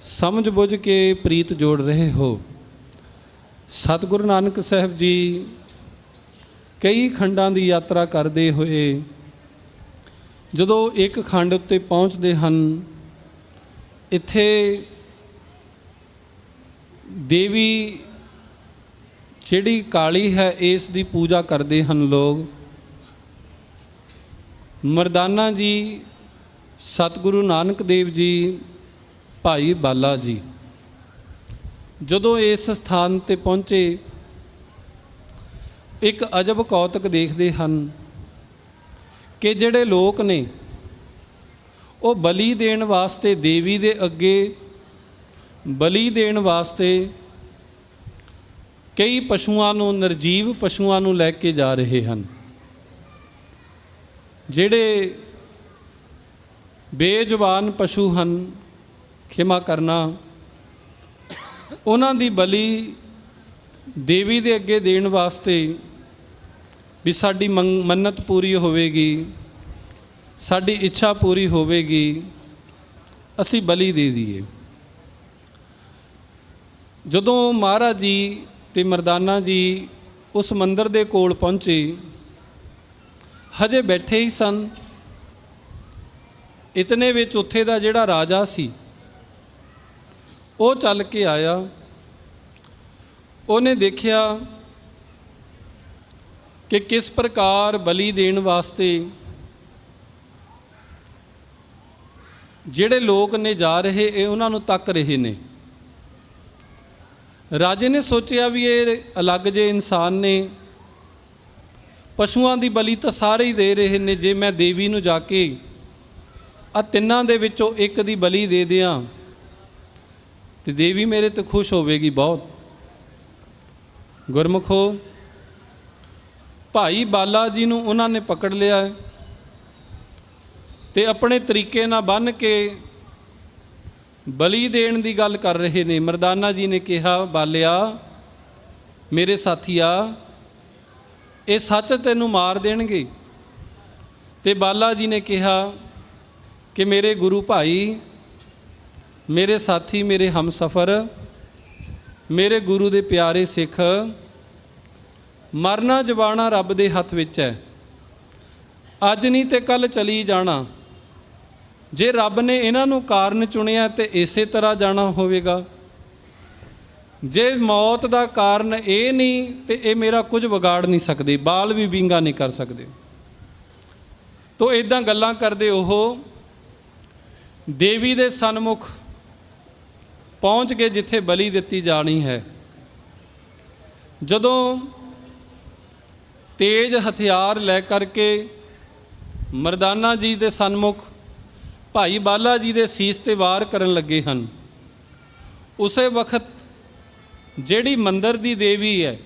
ਸਮਝ ਬੁੱਝ ਕੇ ਪ੍ਰੀਤ ਜੋੜ ਰਹੇ ਹੋ। ਸਤਿਗੁਰੂ ਨਾਨਕ ਸਾਹਿਬ ਜੀ ਕਈ ਖੰਡਾਂ ਦੀ ਯਾਤਰਾ ਕਰਦੇ ਹੋਏ ਜਦੋਂ ਇੱਕ ਖੰਡ ਉੱਤੇ ਪਹੁੰਚਦੇ ਹਨ, ਇੱਥੇ ਦੇਵੀ ਜਿਹੜੀ ਕਾਲੀ ਹੈ, ਇਸ ਦੀ ਪੂਜਾ ਕਰਦੇ ਹਨ ਲੋਕ। ਮਰਦਾਨਾ ਜੀ, ਸਤਿਗੁਰੂ ਨਾਨਕ ਦੇਵ ਜੀ ਭਾਈ ਬਾਲਾ ਜੀ। ਜਦੋਂ ਇਸ ਸਥਾਨ ਤੇ ਪਹੁੰਚੇ, ਇੱਕ ਅਜਬ ਕੌਤਕ ਦੇਖਦੇ ਹਨ ਕਿ ਜਿਹੜੇ ਲੋਕ ਨੇ, ਉਹ ਬਲੀ ਦੇਣ ਵਾਸਤੇ ਦੇਵੀ ਦੇ ਅੱਗੇ, ਬਲੀ ਦੇਣ ਵਾਸਤੇ ਕਈ ਪਸ਼ੂਆਂ ਨੂੰ, ਨਿਰਜੀਵ ਪਸ਼ੂਆਂ ਨੂੰ ਲੈ ਕੇ ਜਾ ਰਹੇ ਹਨ। ਜਿਹੜੇ ਬੇਜ਼ੁਬਾਨ ਪਸ਼ੂ ਹਨ ਖਿਮਾ ਕਰਨਾ, ਉਹਨਾਂ ਦੀ ਬਲੀ ਦੇਵੀ ਦੇ ਅੱਗੇ ਦੇਣ ਵਾਸਤੇ ਵੀ ਸਾਡੀ ਮੰਗ- ਮੰਨਤ ਪੂਰੀ ਹੋਵੇਗੀ, ਸਾਡੀ ਇੱਛਾ ਪੂਰੀ ਹੋਵੇਗੀ, ਅਸੀਂ ਬਲੀ ਦੇ ਦਈਏ। ਜਦੋਂ ਮਹਾਰਾਜ ਜੀ ਤੇ ਮਰਦਾਨਾ ਜੀ ਉਸ ਮੰਦਰ ਦੇ ਕੋਲ ਪਹੁੰਚੇ, ਹਜੇ ਬੈਠੇ ਹੀ ਸਨ। ਇਤਨੇ ਵਿੱਚ ਉੱਥੇ ਦਾ ਜਿਹੜਾ ਰਾਜਾ ਸੀ ਉਹ ਚੱਲ ਕੇ ਆਇਆ। ਉਹਨੇ ਦੇਖਿਆ ਕਿ ਕਿਸ ਪ੍ਰਕਾਰ ਬਲੀ ਦੇਣ ਵਾਸਤੇ ਜਿਹੜੇ ਲੋਕ ਨੇ ਜਾ ਰਹੇ, ਇਹ ਉਹਨਾਂ ਨੂੰ ਤੱਕ ਰਹੇ ਨੇ। ਰਾਜੇ ਨੇ ਸੋਚਿਆ ਵੀ ਇਹ ਅਲੱਗ ਜੇ ਇਨਸਾਨ ਨੇ। ਪਸ਼ੂਆਂ ਦੀ ਬਲੀ ਤਾਂ ਸਾਰੇ ਹੀ ਦੇ ਰਹੇ ਨੇ। ਜੇ ਮੈਂ ਦੇਵੀ ਨੂੰ ਜਾ ਕੇ ਆ ਤਿੰਨਾਂ ਦੇ ਵਿੱਚੋਂ ਇੱਕ ਦੀ ਬਲੀ ਦੇ ਦਿਆਂ ਤੇ ਦੇਵੀ ਮੇਰੇ ਤੇ ਖੁਸ਼ ਹੋਵੇਗੀ ਬਹੁਤ। ਗੁਰਮੁਖੋ, ਭਾਈ ਬਾਲਾ ਜੀ ਨੂੰ ਉਹਨਾਂ ਨੇ ਪਕੜ ਲਿਆ ਹੈ ਤੇ ਆਪਣੇ ਤਰੀਕੇ ਨਾਲ ਬੰਨ ਕੇ ਬਲੀ ਦੇਣ ਦੀ ਗੱਲ ਕਰ ਰਹੇ ਨੇ। ਮਰਦਾਨਾ ਜੀ ਨੇ ਕਿਹਾ, ਬਾਲਿਆ, ਮੇਰੇ ਸਾਥੀਆ, ਇਹ ਸੱਚ ਤੈਨੂੰ ਮਾਰ ਦੇਣਗੇ। ਤੇ ਬਾਲਾ ਜੀ ਨੇ ਕਿਹਾ ਕਿ ਮੇਰੇ ਗੁਰੂ ਭਾਈ ਮੇਰੇ ਸਾਥੀ, ਮੇਰੇ ਹਮਸਫਰ, ਮੇਰੇ ਗੁਰੂ ਦੇ ਪਿਆਰੇ ਸਿੱਖ, ਮਰਨਾ ਜਵਾਣਾ ਰੱਬ ਦੇ ਹੱਥ ਵਿੱਚ ਹੈ। ਅੱਜ ਨਹੀਂ ਤੇ ਕੱਲ ਚਲੀ ਜਾਣਾ। ਜੇ ਰੱਬ ਨੇ ਇਹਨਾਂ ਨੂੰ ਕਾਰਨ ਚੁਣਿਆ ਤੇ ਇਸੇ ਤਰ੍ਹਾਂ ਜਾਣਾ ਹੋਵੇਗਾ। ਜੇ ਮੌਤ ਦਾ ਕਾਰਨ ਇਹ ਨਹੀਂ ਤੇ ਇਹ ਮੇਰਾ ਕੁਝ ਵਿਗਾੜ ਨਹੀਂ ਸਕਦੇ, ਬਾਲ ਵੀ ਵਿੰਗਾ ਨਹੀਂ ਕਰ ਸਕਦੇ। ਤੋ ਇਦਾਂ ਗੱਲਾਂ ਕਰਦੇ ਉਹ ਦੇਵੀ ਦੇ ਸਨਮੁਖ ਪਹੁੰਚ ਕੇ ਜਿੱਥੇ ਬਲੀ ਦਿੱਤੀ ਜਾਣੀ ਹੈ। ਜਦੋਂ ਤੇਜ ਹਥਿਆਰ ਲੈ ਕਰਕੇ ਮਰਦਾਨਾ ਜੀ ਦੇ ਸਨਮੁਖ ਭਾਈ ਬਾਲਾ ਜੀ ਦੇ ਸੀਸ ਤੇ ਵਾਰ ਕਰਨ ਲੱਗੇ ਹਨ, ਉਸੇ ਵਕਤ ਜਿਹੜੀ ਮੰਦਰ ਦੀ ਦੇਵੀ ਹੈ,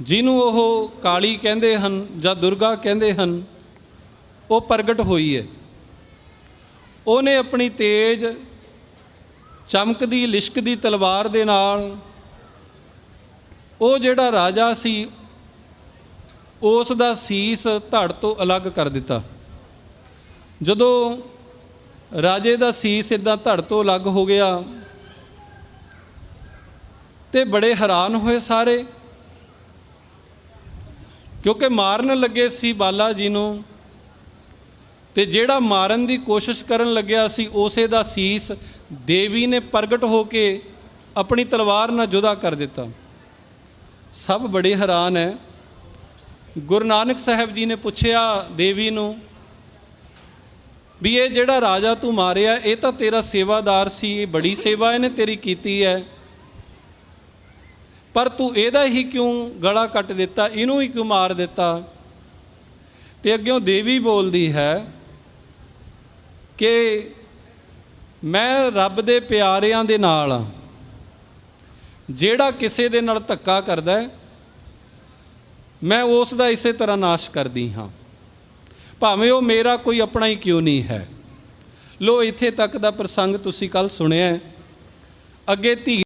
ਜਿਹਨੂੰ ਉਹ ਕਾਲੀ ਕਹਿੰਦੇ ਹਨ ਜਾਂ ਦੁਰਗਾ ਕਹਿੰਦੇ ਹਨ, ਉਹ ਪ੍ਰਗਟ ਹੋਈ ਹੈ। ਉਹਨੇ ਆਪਣੀ ਤੇਜ ਚਮਕਦੀ ਲਿਸ਼ਕਦੀ ਤਲਵਾਰ ਦੇ ਨਾਲ ਉਹ ਜਿਹੜਾ ਰਾਜਾ ਸੀ, ਉਸ ਦਾ ਸੀਸ ਧੜ ਤੋਂ ਅਲੱਗ ਕਰ ਦਿੱਤਾ। ਜਦੋਂ ਰਾਜੇ ਦਾ ਸੀਸ ਇਦਾਂ ਧੜ ਤੋਂ ਅਲੱਗ ਹੋ ਗਿਆ ਤੇ ਬੜੇ ਹੈਰਾਨ ਹੋਏ ਸਾਰੇ, ਕਿਉਂਕਿ ਮਾਰਨ ਲੱਗੇ ਸੀ ਬਾਲਾ ਜੀ ਨੂੰ ਤੇ ਜਿਹੜਾ ਮਾਰਨ ਦੀ ਕੋਸ਼ਿਸ਼ ਕਰਨ ਲੱਗਿਆ ਸੀ, ਉਸੇ ਦਾ ਸੀਸ ਦੇਵੀ ਨੇ ਪ੍ਰਗਟ ਹੋ ਕੇ ਆਪਣੀ ਤਲਵਾਰ ਨਾਲ ਜੁਦਾ ਕਰ ਦਿੱਤਾ। ਸਭ ਬੜੇ ਹੈਰਾਨ ਹੈ। ਗੁਰੂ ਨਾਨਕ ਸਾਹਿਬ ਜੀ ਨੇ ਪੁੱਛਿਆ ਦੇਵੀ ਨੂੰ ਵੀ ਇਹ ਜਿਹੜਾ ਰਾਜਾ ਤੂੰ ਮਾਰਿਆ, ਇਹ ਤਾਂ ਤੇਰਾ ਸੇਵਾਦਾਰ ਸੀ, ਇਹ ਬੜੀ ਸੇਵਾ ਇਹਨੇ ਤੇਰੀ ਕੀਤੀ ਹੈ। ਪਰ ਤੂੰ ਇਹਦਾ ਹੀ ਕਿਉਂ ਗਲਾ ਕੱਟ ਦਿੱਤਾ, ਇਹਨੂੰ ਹੀ ਕਿਉਂ ਮਾਰ ਦਿੱਤਾ? ਤੇ ਅੱਗਿਓਂ ਦੇਵੀ ਬੋਲਦੀ ਹੈ ਕਿ ਮੈਂ ਰੱਬ ਦੇ ਪਿਆਰਿਆਂ ਦੇ ਨਾਲ ਹਾਂ ਜਿਹੜਾ ਕਿਸੇ ਦੇ ਨਾਲ ਧੱਕਾ ਕਰਦਾ ਹੈ, ਮੈਂ ਉਸ ਦਾ ਇਸੇ ਤਰ੍ਹਾਂ ਨਾਸ਼ ਕਰਦੀ ਹਾਂ। ਭਾਵੇਂ ਉਹ ਮੇਰਾ ਕੋਈ ਆਪਣਾ ਹੀ ਕਿਉਂ ਨਹੀਂ ਹੈ। ਲੋ, ਇੱਥੇ ਤੱਕ ਦਾ ਪ੍ਰਸੰਗ ਤੁਸੀਂ ਕੱਲ ਸੁਣਿਆ ਅੱਗੇ ਧੀ